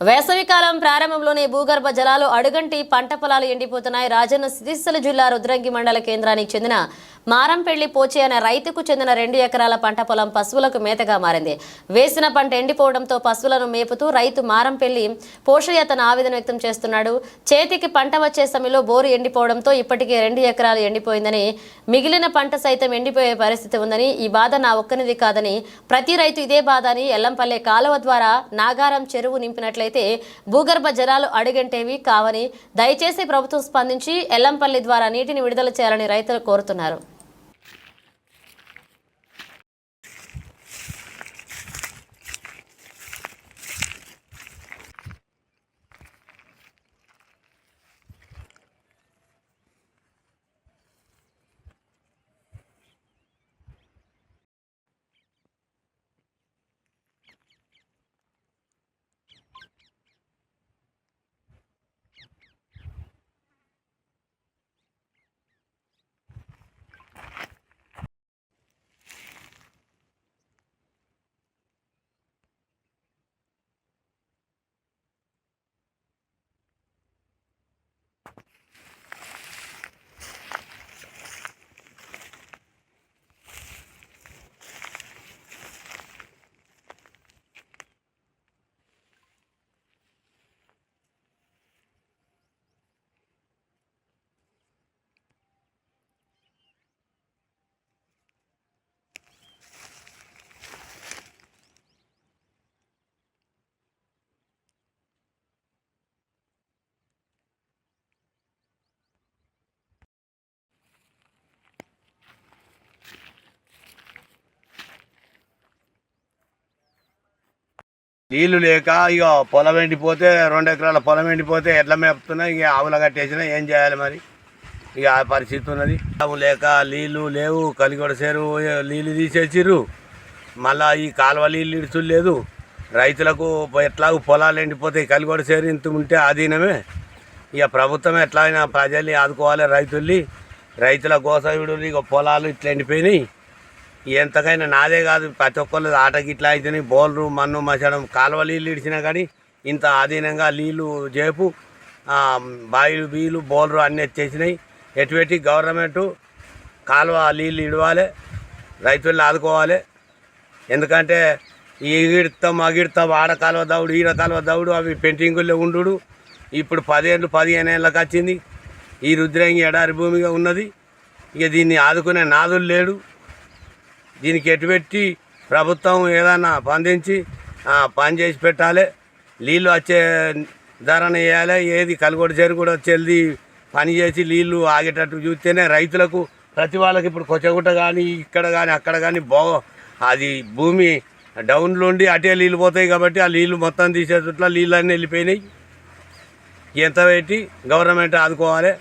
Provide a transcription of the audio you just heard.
వేసవికాలం ప్రారంభంలోనే భూగర్భ జలాలు అడుగంటి పంట పొలాలు ఎండిపోతున్నాయి. రాజన్న సిరిసిల్ల జిల్లా రుద్రంగి మండల కేంద్రానికి చెందిన మారంపెళ్ళి పోచే అనే రైతుకు చెందిన రెండు ఎకరాల పంట పొలం పశువులకు మేతగా మారింది. వేసిన పంట ఎండిపోవడంతో పశువులను మేపుతూ రైతు మారంపెళ్ళి పోషయ్య తన ఆవేదన వ్యక్తం చేస్తున్నాడు. చేతికి పంట వచ్చే సమయంలో బోరు ఎండిపోవడంతో ఇప్పటికే రెండు ఎకరాలు ఎండిపోయిందని మిగిలిన పంట సైతం ఎండిపోయే పరిస్థితి ఉందని ఈ బాధ నా ఒక్కనిది కాదని ప్రతి రైతు ఇదే బాధ అని ఎల్లంపల్లె కాలువ ద్వారా నాగారం చెరువు నింపినట్లయితే భూగర్భ జలాలు అడుగంటేవి కావని దయచేసి ప్రభుత్వం స్పందించి ఎల్లంపల్లి ద్వారా నీటిని విడుదల చేయాలని రైతులు కోరుతున్నారు. నీళ్ళు లేక ఇక పొలం ఎండిపోతే రెండు ఎకరాల పొలం ఎండిపోతే ఎట్లా మేపుతున్నా ఇక ఆవుల కట్టేసినా ఏం చేయాలి మరి? ఇక ఆ పరిస్థితి ఉన్నది. లేక నీళ్ళు లేవు కలిగొడ సేరు నీళ్ళు తీసేసిర్రు. మళ్ళా ఈ కాలువ నీళ్ళు ఇడుచులు లేదు రైతులకు ఎట్లాగూ పొలాలు ఎండిపోతాయి కలిగొడ సేరు ఇంత ఉంటే ఆధీనమే. ఇక ప్రభుత్వం ఎట్లా అయినా ప్రజల్ని ఆదుకోవాలి రైతుల్ని. రైతుల గోసవిడు ఇక పొలాలు ఇట్లా ఎండిపోయినాయి. ఎంతకైనా నాదే కాదు ప్రతి ఒక్కళ్ళు ఆటకి ఇట్లా అయితేనే బోర్లు మన్ను మసడం కాలువ నీళ్ళు ఇడిచినా కానీ ఇంత ఆధీనంగా నీళ్ళు చేపు బాయిలు బీలు బోర్లు అన్నీ వచ్చేసినాయి ఎటువంటి గవర్నమెంట్ కాలువ నీళ్ళు ఇడవాలి రైతుల్ని ఆదుకోవాలి. ఎందుకంటే ఈగిడతాం అగిడతాం ఆడ కాలువ దౌడు ఈడ కాలువ దౌడు అవి పెంటింగుల్లో ఉండు ఇప్పుడు పదేళ్ళు పదిహేను ఏళ్ళకి వచ్చింది. ఈ రుద్రంగి ఎడారి భూమిగా ఉన్నది. ఇక దీన్ని ఆదుకునే నాదులు లేడు. దీనికి ఎటుపెట్టి ప్రభుత్వం ఏదన్నా పందించి పని చేసి పెట్టాలి. నీళ్ళు వచ్చే ధరణ వేయాలి. ఏది కలుగొడ చేరు కూడా వచ్చేది పని చేసి నీళ్ళు ఆగేటట్టు చూస్తేనే రైతులకు ప్రతి వాళ్ళకి ఇప్పుడు కొచ్చగుట్ట కానీ ఇక్కడ కానీ అక్కడ కానీ బో అది భూమి డౌన్లో ఉండి అటే నీళ్ళు పోతాయి కాబట్టి ఆ నీళ్ళు మొత్తం తీసేటట్ల నీళ్ళు అన్నీ వెళ్ళిపోయినాయి. ఎంత పెట్టి గవర్నమెంట్ ఆదుకోవాలి.